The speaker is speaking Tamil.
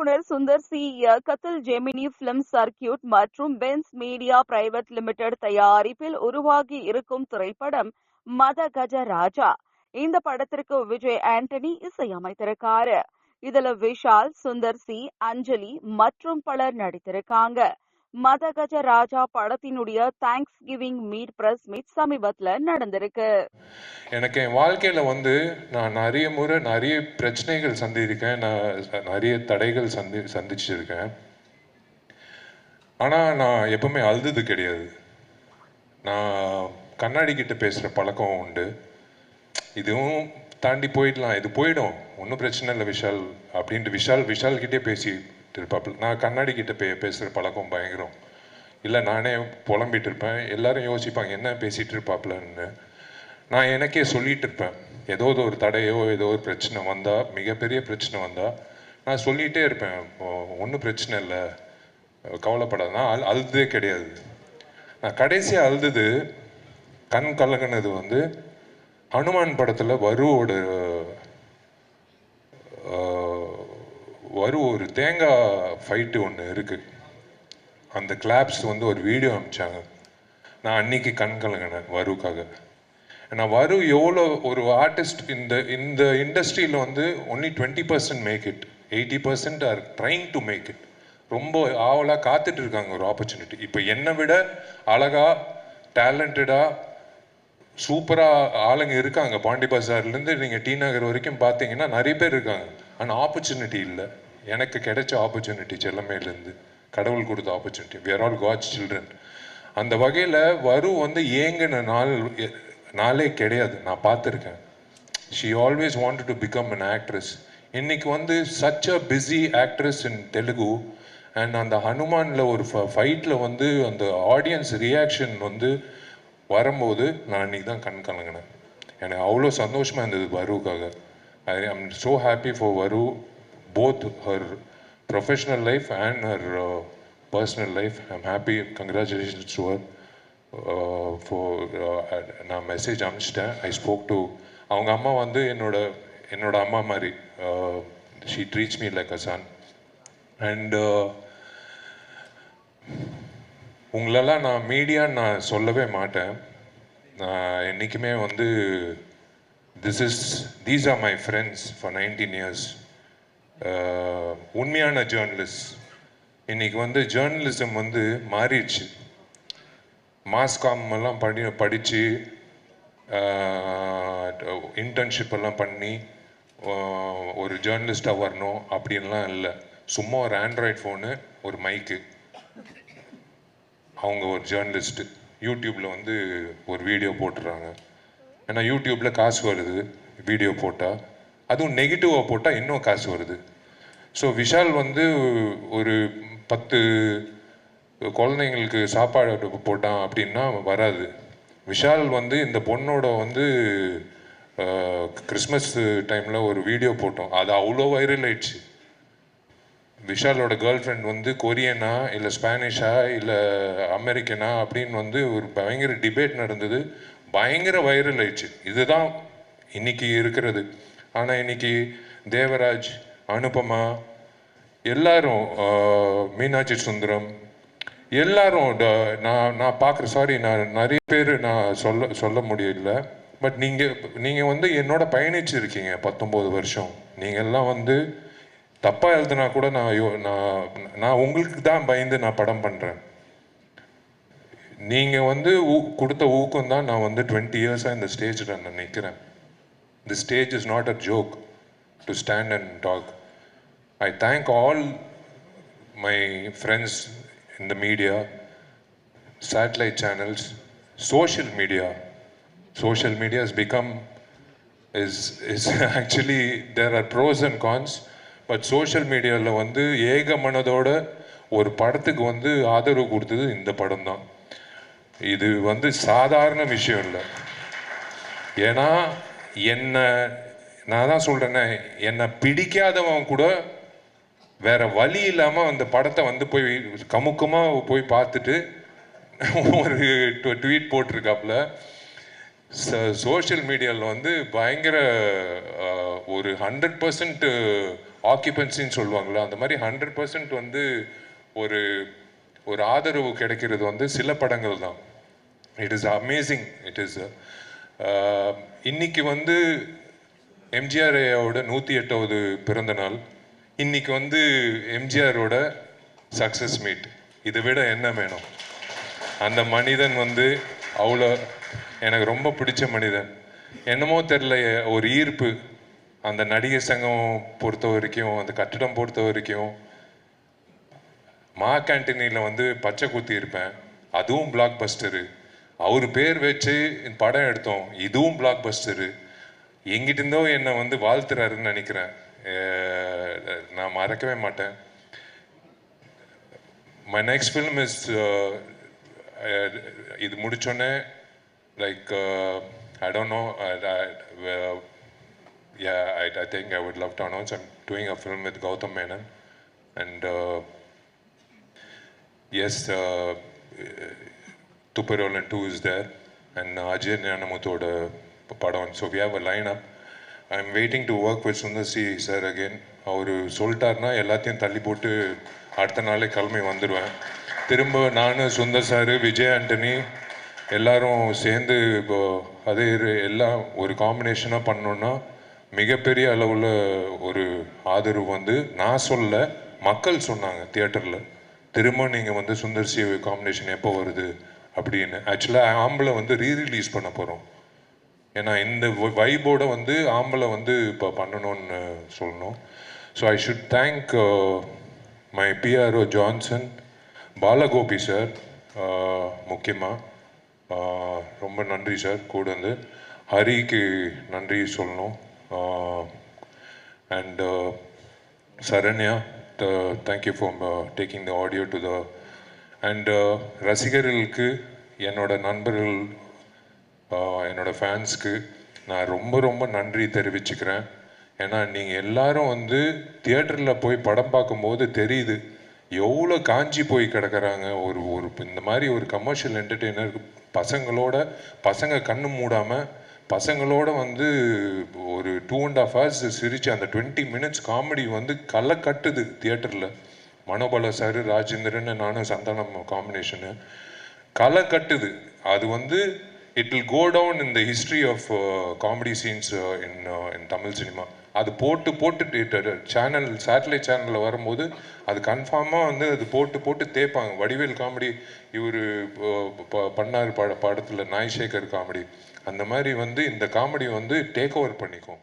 இயக்குனர் சுந்தர் சி இயக்கத்தில் ஜெமினி பிலிம் சர்க்கியூட் மற்றும் பென்ஸ் மீடியா பிரைவேட் லிமிடெட் தயாரிப்பில் உருவாகி இருக்கும் திரைப்படம் மத கஜ ராஜா. இந்த படத்திற்கு விஜய் ஆண்டனி இசையமைத்திருக்காரு. இதுல விஷால் சுந்தர் சி அஞ்சலி மற்றும் பலர் நடித்திருக்காங்க. மத கஜ ராஜா படத்தினுடைய thanks giving meet press meet சமீபத்தில் நடந்திருக்கு. எனக்கு என் வாழ்க்கையில் வந்து நான் நிறைய முறை நிறைய பிரச்சனைகள் சந்திருக்கேன். நான் நிறைய தடைகள் சந்தி சந்திச்சிருக்கேன். ஆனால் நான் எப்பவுமே அழுதது கிடையாது. நான் கண்ணாடி கிட்ட பேசுகிற பழக்கம் உண்டு. இதுவும் தாண்டி போயிடலாம். இது போயிடும். ஒன்றும் பிரச்சனை இல்லை விஷால் அப்படின்ட்டு விஷால் விஷால் கிட்டே பேசி இருப்பாப்புல. நான் கண்ணாடி கிட்ட பே பேசுகிற பழக்கம் பயங்கரம். இல்லை நானே புலம்பிட்டு இருப்பேன் எல்லாரும் யோசிப்பாங்க என்ன பேசிகிட்டு இருப்பாப்புலன்னு நான் எனக்கே சொல்லிகிட்டு இருப்பேன் ஏதோ ஒரு தடையோ ஏதோ ஒரு பிரச்சனை வந்தால் மிகப்பெரிய பிரச்சனை வந்தால் நான் சொல்லிகிட்டே இருப்பேன். ஒன்றும் பிரச்சனை இல்லை. கவலைப்படாது. நான் அழு அழுதே கிடையாது. நான் கடைசியாக அழுது கண் கலங்கினது வந்து ஹனுமான் படத்தில் வருவோட வரும் ஒரு தேங்காய் ஃபைட்டு ஒன்று இருக்குது அந்த கிளாப்ஸ் வந்து ஒரு வீடியோ அனுப்பிச்சாங்க. நான் அன்னைக்கு கண் கலங்கினேன் வருக்காக. நான் வரு எவ்வளோ ஒரு ஆர்டிஸ்ட் இந்த இந்த இண்டஸ்ட்ரியில் வந்து only twenty percent make it eighty percent are trying to make it ரொம்ப ஆவலாக காத்துட்டு இருக்காங்க ஒரு ஆப்பர்ச்சுனிட்டி இப்போ என்னை விட அழகாக டேலண்டடாக சூப்பராக ஆளுங்க இருக்காங்க. பாண்டி பஜார்லேருந்து நீங்கள் டி நகர் வரைக்கும் பார்த்தீங்கன்னா நிறைய பேர் இருக்காங்க. ஆனால் ஆப்பர்ச்சுனிட்டி இல்லை. எனக்கு கிடைச்ச ஆப்பர்ச்சுனிட்டி எல்லாமேலேருந்து கடவுள் கொடுத்த opportunity where all God's children அந்த வகையில் வரு வந்து ஏங்கின நாள் நாளே கிடையாது. நான் பார்த்துருக்கேன். She always want to become an actress இன்னைக்கு வந்து such a busy actress in Telugu and அந்த ஹனுமானில் ஒரு ஃபைட்டில் வந்து அந்த ஆடியன்ஸ் ரியாக்ஷன் வந்து வரும்போது நான் அன்னைக்கு தான் கண் கலங்கினேன். எனக்கு அவ்வளோ சந்தோஷமாக இருந்தது வருவுக்காக I am so happy for Varu, both her professional life and her uh, personal life. I'm happy. Congratulations to her uh, for uh, நான் மெசேஜ் அனுப்பிச்சிட்டேன். ஐ ஸ்போக் டு அவங்க அம்மா வந்து என்னோட என்னோட அம்மா மாதிரி she treats me like a son and உங்களெல்லாம் நான் மீடியான்னு நான் சொல்லவே மாட்டேன். நான் என்றைக்குமே வந்து this is these are my friends for nineteen years உண்மையான ஜேர்னலிஸ்ட் இன்னைக்கு வந்து ஜேர்னலிசம் வந்து மாறிடுச்சு. மாஸ்காம் எல்லாம் படி படித்து இன்டர்ன்ஷிப் எல்லாம் பண்ணி uh, uh, ஒரு ஜேர்னலிஸ்டாக வரணும் அப்படின்லாம் இல்லை. சும்மா ஒரு ஆண்ட்ராய்ட் ஃபோனு ஒரு மைக்கு அவங்க ஒரு ஜேர்னலிஸ்ட்டு யூடியூப்பில் வந்து ஒரு வீடியோ போட்டுடுறாங்க ஏன்னா யூடியூப்பில் காசு வருது வீடியோ போட்டால் அதுவும் நெகட்டிவாக போட்டால் இன்னும் காசு வருது. ஸோ விஷால் வந்து ஒரு பத்து குழந்தைங்களுக்கு சாப்பாடு போட்டான் அப்படின்னா வராது. விஷால் வந்து இந்த பொண்ணோட வந்து கிறிஸ்மஸ் டைமில் ஒரு வீடியோ போட்டோம். அது அவ்வளோ வைரல் ஆயிடுச்சு. விஷாலோட கேர்ள் ஃப்ரெண்ட் வந்து கொரியனா இல்லை ஸ்பானிஷா இல்லை அமெரிக்கனா அப்படின்னு வந்து ஒரு பயங்கர டிபேட் நடந்தது. பயங்கர வைரல் ஆயிடுச்சு இதுதான் இன்னைக்கு இருக்கிறது. ஆனால் இன்னைக்கு தேவராஜ் அனுபமா எல்லாரும் மீனாட்சி சுந்தரம் எல்லாரும் ட- நான் நான் பார்க்குற சாரி நான் நிறைய பேர் நான் சொல்ல சொல்ல முடியல. பட் நீங்கள் நீங்கள் வந்து என்னோட பயணிச்சிருக்கீங்க பத்தொம்போது வருஷம். நீங்கள் எல்லாம் வந்து தப்பாக எழுதுனா கூட நான் யோ நான் நான் உங்களுக்கு தான் பயந்து நான் படம் பண்ணுறேன் நீங்கள் வந்து ஊ கொடுத்த ஊக்கம் தான் நான் வந்து டுவெண்ட்டி இயர்ஸாக இந்த ஸ்டேஜில் நான் நிற்கிறேன் the stage is not a joke to stand and talk I thank all my friends இந்த media satellite channels social media social media is become is is actually there are pros and cons but social மீடியாவில் வந்து ஏக மனதோட ஒரு படத்துக்கு வந்து ஆதரவு கொடுத்தது இந்த படம் தான் இது வந்து சாதாரண விஷயம் இல்லை. ஏன்னா என்ன நான் தான் சொல்கிறேன்னே என்னை பிடிக்காதவன் கூட வேற வழி இல்லாமல் அந்த படத்தை வந்து போய் கமுக்கமாக போய் பார்த்துட்டு ஒரு ட்வீட் போட்டிருக்காப்புல. சோஷியல் மீடியாவில் வந்து பயங்கர ஒரு ஹண்ட்ரட் பர்சன்ட் ஆக்கியபன்சின்னு சொல்லுவாங்களா அந்த மாதிரி ஹண்ட்ரட் பர்சன்ட் வந்து ஒரு ஒரு ஆதரவு கிடைக்கிறது வந்து சில படங்கள் தான் it is amazing it is இன்னைக்கு வந்து எம்ஜிஆர் ஐயாவோட நூற்றி எட்டாவது பிறந்த நாள். இன்னைக்கு வந்து எம்ஜிஆரோட சக்ஸஸ் மீட் இதை விட என்ன வேணும்? அந்த மனிதன் வந்து அவ்வளோ எனக்கு ரொம்ப பிடிச்ச மனிதன். என்னமோ தெரில ஒரு ஈர்ப்பு. அந்த நடிகர் சங்கம் பொறுத்த வரைக்கும் அந்த கட்டிடம் பொறுத்த வரைக்கும் மா கேன்டீனில் வந்து பச்சை குத்தி இருப்பேன். அதுவும் பிளாக் பஸ்டரு அவர் பேர் வச்சு படம் எடுத்தோம். இதுவும் பிளாக் பஸ்டரு எங்கிட்டிருந்தோ என்னை வந்து வாழ்த்துறாருன்னு நினைக்கிறேன். நான் மறக்கவே மாட்டேன். மை நெக்ஸ்ட் ஃபிலிம் இஸ் இது முடிச்சோடனே like I don't know yeah I, I think I would love to announce I'm doing a film with Gautam Menon. And uh, yes uh, Tuparolan 2 is there. And Ajay Nyanamuthoda படம். So we have a line up I am waiting to work with Sundar C sir again அவர் சொல்லிட்டாருன்னா எல்லாத்தையும் தள்ளி போட்டு அடுத்த நாளே கிளம்பி வந்துடுவேன் திரும்ப நான் சுந்தர் சார் விஜய் ஆண்டனி எல்லாரும் சேர்ந்து இப்போ அதே எல்லாம் ஒரு காம்பினேஷனாக பண்ணோன்னா மிகப்பெரிய அளவில் ஒரு ஆதரவு வந்து நான் சொல்ல மக்கள் சொன்னாங்க தியேட்டரில் திரும்ப நீங்கள் வந்து சுந்தர் சி காம்பினேஷன் எப்போ வருது? அப்படின்னு. ஆக்சுவலாக ஆம்பளை வந்து ரீ ரிலீஸ் பண்ண போகிறோம் ஏன்னா இந்த வைபோட வந்து ஆம்பளை வந்து இப்போ பண்ணணும்னு சொல்லணும். So I should thank my PRO Johnson Balagopi sir முக்கியமாக ரொம்ப நன்றி சார் கூட வந்து ஹரிக்கு நன்றி சொல்லணும். Uh, and uh, Saranya thank you for taking the audio to the and uh, ரசிகர்களுக்கு என்னோட நண்பர்கள் என்னோட ஃபேன்ஸ்க்கு நான் ரொம்ப ரொம்ப நன்றி தெரிவிச்சுக்கிறேன். ஏன்னா நீங்கள் எல்லாரும் வந்து தியேட்டரில் போய் படம் பார்க்கும்போது தெரியுது எவ்வளோ காஞ்சி போய் கிடக்கிறாங்க. ஒரு ஒரு இந்த மாதிரி ஒரு கமர்ஷியல் என்டர்டெய்னர் பசங்களோட பசங்க கண்ணு மூடாமல் பசங்களோட வந்து ஒரு டூ அண்ட் ஆஃப் ஹவர்ஸ் சிரித்து அந்த டுவெண்ட்டி மினிட்ஸ் காமெடி வந்து களை கட்டுது தியேட்டரில். மனோபல சார் ராஜேந்திரன் நானும் சந்தானம் காம்பினேஷனு களை கட்டுது. அது வந்து it will go down in the history of comedy scenes in in Tamil cinema அது போட்டு போட்டு சேனல் சேட்டலைட் சேனலில் வரும்போது அது கன்ஃபார்மாக வந்து அது போட்டு போட்டு தேய்ப்பாங்க. வடிவேல் காமெடி இவர் பண்ணார் பட படத்தில் நாய்சேகர் காமெடி. அந்த மாதிரி வந்து இந்த காமெடி வந்து டேக் ஓவர் பண்ணிக்கும்.